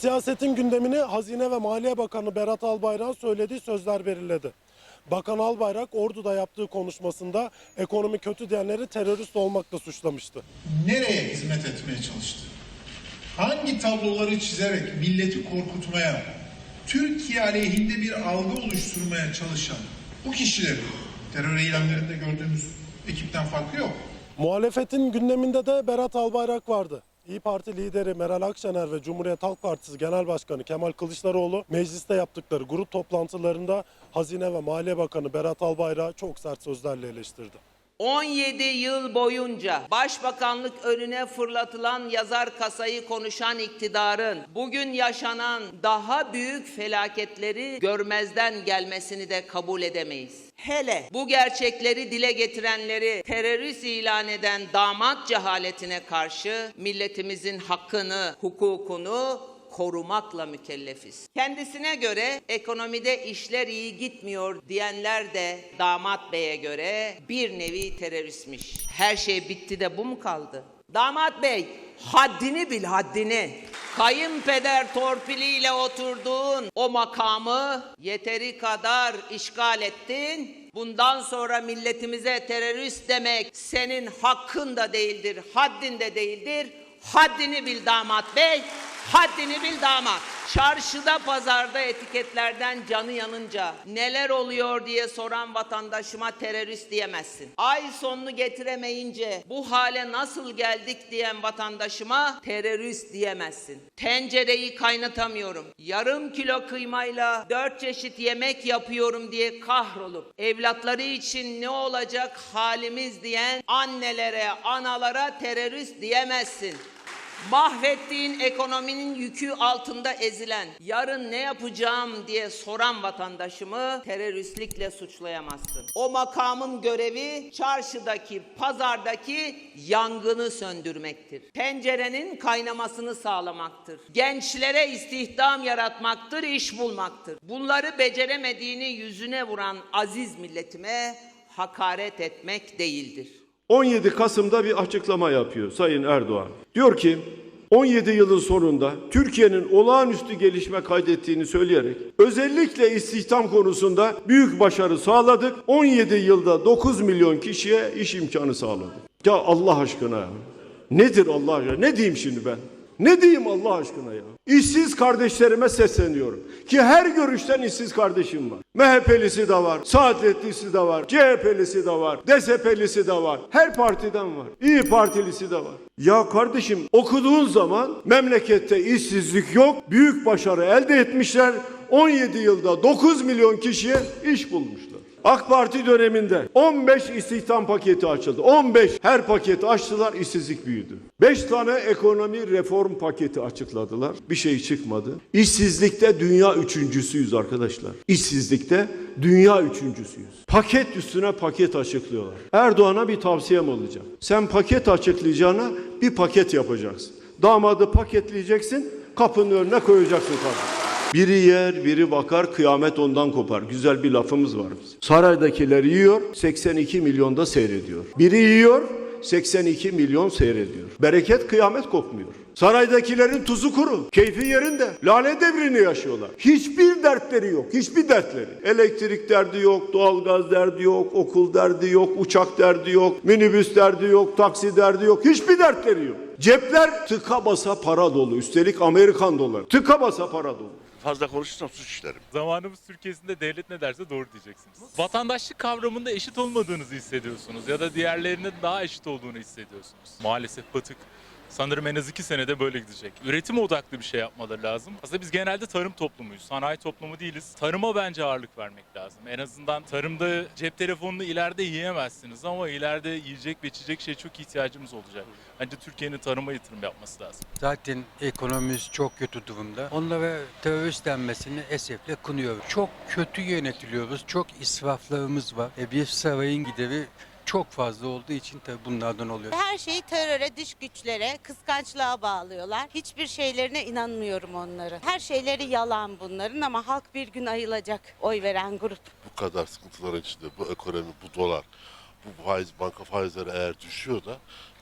siyasetin gündemini Hazine ve Maliye Bakanı Berat Albayrak'ın söylediği sözler belirledi. Bakan Albayrak Ordu'da yaptığı konuşmasında ekonomi kötü diyenleri terörist olmakla suçlamıştı. nereye hizmet etmeye çalıştı? Hangi tabloları çizerek milleti korkutmaya, Türkiye aleyhinde bir algı oluşturmaya çalışan bu kişilerin terör eylemlerinde gördüğümüz ekipten farkı yok. Muhalefetin gündeminde de Berat Albayrak vardı. İyi Parti lideri Meral Akşener ve Cumhuriyet Halk Partisi Genel Başkanı Kemal Kılıçdaroğlu mecliste yaptıkları grup toplantılarında Hazine ve Maliye Bakanı Berat Albayrak'ı çok sert sözlerle eleştirdi. 17 yıl boyunca başbakanlık önüne fırlatılan yazar kasayı konuşan iktidarın bugün yaşanan daha büyük felaketleri görmezden gelmesini de kabul edemeyiz. Hele bu gerçekleri dile getirenleri terörist ilan eden damat cehaletine karşı milletimizin hakkını, hukukunu korumakla mükellefiz. Kendisine göre ekonomide işler iyi gitmiyor diyenler de damat beye göre bir nevi teröristmiş. Her şey bitti de bu mu kaldı? Damat bey haddini bil haddini. Kayınpeder torpiliyle oturduğun o makamı yeteri kadar işgal ettin. Bundan sonra milletimize terörist demek senin hakkın da değildir, haddin de değildir. Haddini bil damat bey, haddini bil damat. Çarşıda pazarda etiketlerden canı yanınca neler oluyor diye soran vatandaşıma terörist diyemezsin. Ay sonunu getiremeyince bu hale nasıl geldik diyen vatandaşıma terörist diyemezsin. Tencereyi kaynatamıyorum. Yarım kilo kıymayla dört çeşit yemek yapıyorum diye kahrolup evlatları için ne olacak halimiz diyen annelere, analara terörist diyemezsin. Mahvettiğin ekonominin yükü altında ezilen, yarın ne yapacağım diye soran vatandaşımı teröristlikle suçlayamazsın. O makamın görevi çarşıdaki, pazardaki yangını söndürmektir. Tencerenin kaynamasını sağlamaktır. Gençlere istihdam yaratmaktır, iş bulmaktır. Bunları beceremediğini yüzüne vuran aziz milletime hakaret etmek değildir. 17 Kasım'da bir açıklama yapıyor Sayın Erdoğan. Diyor ki 17 yılın sonunda Türkiye'nin olağanüstü gelişme kaydettiğini söyleyerek özellikle istihdam konusunda büyük başarı sağladık. 17 yılda 9 milyon kişiye iş imkanı sağladık. Ya Allah aşkına. Nedir Allah aşkına? Ne diyeyim şimdi ben? Ne diyeyim Allah aşkına ya? İşsiz kardeşlerime sesleniyorum. Ki her görüşten işsiz kardeşim var. MHP'lisi de var, Saadetlisi de var, CHP'lisi de var, DSP'lisi de var. Her partiden var. İyi Partilisi de var. Ya kardeşim okuduğun zaman memlekette işsizlik yok. Büyük başarı elde etmişler. 17 yılda 9 milyon kişiye iş bulmuşlar. AK Parti döneminde 15 istihdam paketi açıldı. 15 her paketi açtılar işsizlik büyüdü. 5 tane ekonomi reform paketi açıkladılar. Bir şey çıkmadı. İşsizlikte dünya üçüncüsüyüz arkadaşlar. İşsizlikte dünya üçüncüsüyüz. Paket üstüne paket açıklıyorlar. Erdoğan'a bir tavsiyem olacak. Sen paket açıklayacağına bir paket yapacaksın. Damadı paketleyeceksin, kapının önüne koyacaksın kardeşim. Biri yer, biri bakar, kıyamet ondan kopar. Güzel bir lafımız var bizim. Saraydakiler yiyor, 82 milyon da seyrediyor. Biri yiyor, 82 milyon seyrediyor. Bereket kıyamet kopmuyor. Saraydakilerin tuzu kuru, keyfi yerinde. Lale devrini yaşıyorlar. Hiçbir dertleri yok, hiçbir dertleri. Elektrik derdi yok, doğalgaz derdi yok, okul derdi yok, uçak derdi yok, minibüs derdi yok, taksi derdi yok. Hiçbir dertleri yok. Cepler tıka basa para dolu. Üstelik Amerikan doları. Tıka basa para dolu. Fazla konuşursam suç işlerim. Zamanımız Türkiye'sinde devlet ne derse doğru diyeceksiniz. Vatandaşlık kavramında eşit olmadığınızı hissediyorsunuz ya da diğerlerinin daha eşit olduğunu hissediyorsunuz. Maalesef batık sanırım en az iki senede böyle gidecek. Üretim odaklı bir şey yapmaları lazım. Aslında biz genelde tarım toplumuyuz, sanayi toplumu değiliz. Tarıma bence ağırlık vermek lazım. En azından tarımda cep telefonunu ileride yiyemezsiniz ama ileride yiyecek ve içecek şey çok ihtiyacımız olacak. Bence Türkiye'nin tarıma yatırım yapması lazım. Zaten ekonomimiz çok kötü durumda. Onlara terörist denmesini esefle kınıyorum. Çok kötü yönetiliyoruz. Çok israflarımız var. E bir sarayın gideri çok fazla olduğu için tabii bunlardan oluyor. Her şeyi teröre, dış güçlere, kıskançlığa bağlıyorlar. Hiçbir şeylerine inanmıyorum onların. Her şeyleri yalan bunların ama halk bir gün ayılacak oy veren grup. Bu kadar sıkıntıların içinde bu ekonomi, bu dolar, bu faiz, banka faizleri eğer düşüyor da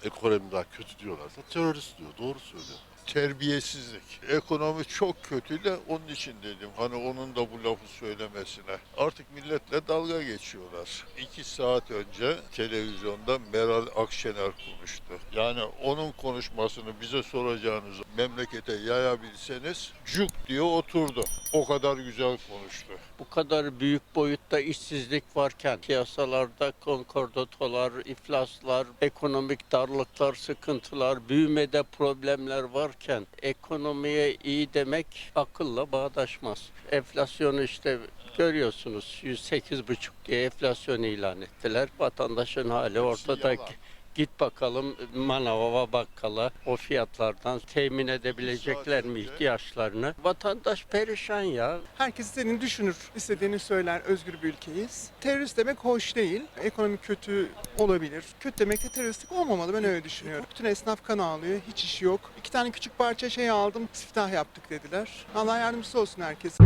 ekonomi daha kötü diyorlarsa terörist diyor. Doğru söylüyor. Terbiyesizlik. Ekonomi çok kötü de onun için dedim. Hani onun da bu lafı söylemesine. Artık milletle dalga geçiyorlar. İki saat önce televizyonda Meral Akşener konuştu. Yani onun konuşmasını bize soracağınız memlekete yayabilseniz cuk diye oturdu. O kadar güzel konuştu. Bu kadar büyük boyutta işsizlik varken piyasalarda konkordotolar, iflaslar, ekonomik darlıklar, sıkıntılar, büyümede problemler varken ekonomiye iyi demek akılla bağdaşmaz. Enflasyonu işte görüyorsunuz 108,5 diye enflasyon ilan ettiler. Vatandaşın hali ortada. Git bakalım manava bakkala o fiyatlardan temin edebilecekler mi ihtiyaçlarını? Vatandaş perişan ya. Herkes istediğini düşünür, istediğini söyler, özgür bir ülkeyiz. Terörist demek hoş değil. Ekonomi kötü olabilir. Kötü demek de teröristlik olmamalı ben öyle düşünüyorum. Bütün esnaf kan ağlıyor, hiç iş yok. İki tane küçük parça şey aldım, siftah yaptık dediler. Allah yardımcısı olsun herkese.